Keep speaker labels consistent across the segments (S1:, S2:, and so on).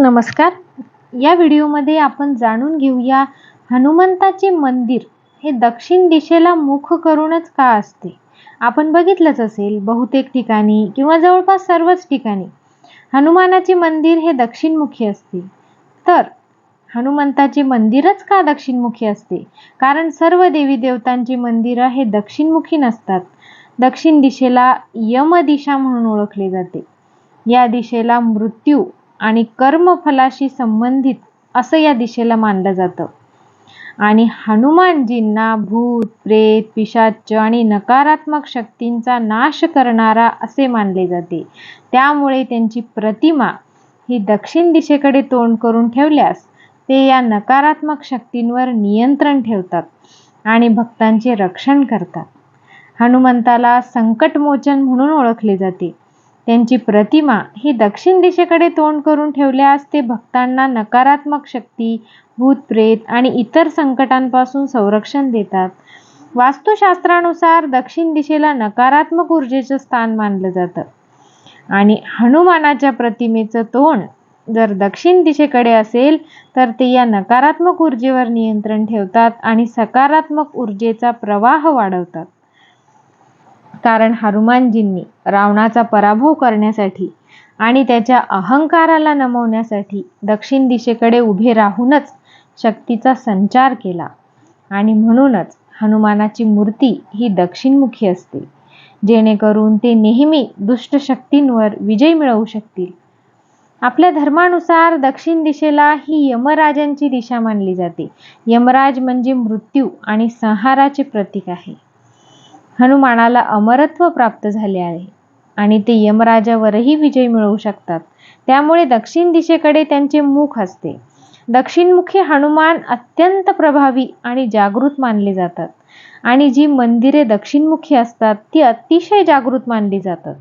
S1: नमस्कार. या व्हिडिओमध्ये आपण जाणून घेऊया हनुमंताचे मंदिर हे दक्षिण दिशेला मुख करूनच का असते? आपण बघितलंच असेल बहुतेक ठिकाणी किंवा जवळपास सर्वच ठिकाणी हनुमानाचे मंदिर हे दक्षिणमुखी असते. तर हनुमंताचे मंदिरच का दक्षिणमुखी असते? कारण सर्व देवी देवतांची मंदिरं हे दक्षिणमुखी नसतात. दक्षिण दिशेला यमदिशा म्हणून ओळखले जाते. या दिशेला मृत्यू आणि कर्मफलाशी संबंधित असं या दिशेला मानलं जातं. आणि हनुमानजींना भूत प्रेत पिशाच आणि नकारात्मक शक्तींचा नाश करणारा असे मानले जाते. त्यामुळे त्यांची प्रतिमा ही दक्षिण दिशेकडे तोंड करून ठेवल्यास ते या नकारात्मक शक्तींवर नियंत्रण ठेवतात आणि भक्तांचे रक्षण करतात. हनुमंताला संकटमोचन म्हणून ओळखले जाते. त्यांची प्रतिमा ही दक्षिण दिशेकडे तोंड करून ठेवल्यास ते भक्तांना नकारात्मक शक्ती भूत प्रेत आणि इतर संकटांपासून संरक्षण देतात. वास्तुशास्त्रानुसार दक्षिण दिशेला नकारात्मक ऊर्जेचं स्थान मानलं जातं. आणि हनुमानाच्या प्रतिमेचं तोंड जर दक्षिण दिशेकडे असेल तर ते या नकारात्मक ऊर्जेवर नियंत्रण ठेवतात आणि सकारात्मक ऊर्जेचा प्रवाह वाढवतात. कारण हनुमानजींनी रावणाचा पराभव करण्यासाठी आणि त्याच्या अहंकाराला नमवण्यासाठी दक्षिण दिशेकडे उभे राहूनच शक्तीचा संचार केला. आणि म्हणूनच हनुमानाची मूर्ती ही दक्षिणमुखी असते. जेणेकरून ते नेहमी दुष्ट शक्तींवर विजय मिळवू शकतील. आपल्या धर्मानुसार दक्षिण दिशेला ही यमराजांची दिशा मानली जाते. यमराज म्हणजे मृत्यू आणि संहाराचे प्रतीक आहे. हनुमानाला अमरत्व प्राप्त झाले आहे. आणि ते यमराजावरही विजय मिळवू शकतात. त्यामुळे दक्षिण दिशेकडे त्यांचे मुख असते. दक्षिणमुखी हनुमान अत्यंत प्रभावी आणि जागृत मानले जातात. आणि जी मंदिरे दक्षिणमुखी असतात ती अतिशय जागृत मानली जातात.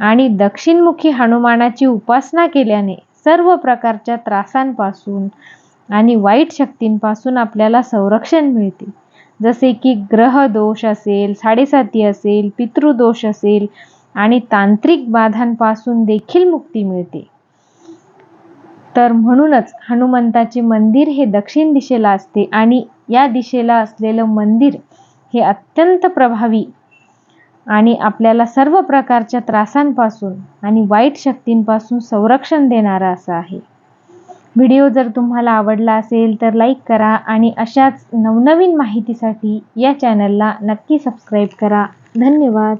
S1: आणि दक्षिणमुखी हनुमानाची उपासना केल्याने सर्व प्रकारच्या त्रासांपासून आणि वाईट शक्तींपासून आपल्याला संरक्षण मिळते. जसे की ग्रह दोष असेल साडेसाती असेल पितृदोष असेल आणि तांत्रिक बाधांपासून देखील मुक्ती मिळते. तर म्हणूनच हनुमंताचे मंदिर हे दक्षिण दिशेला असते आणि या दिशेला असलेलं मंदिर हे अत्यंत प्रभावी आणि आपल्याला सर्व प्रकारच्या त्रासांपासून आणि वाईट शक्तींपासून संरक्षण देणारा असं आहे. व्हिडिओ जर तुम्हाला आवडला असेल तर लाईक करा आणि अशाच नवनवीन माहितीसाठी या चॅनलला नक्की सबस्क्राईब करा. धन्यवाद.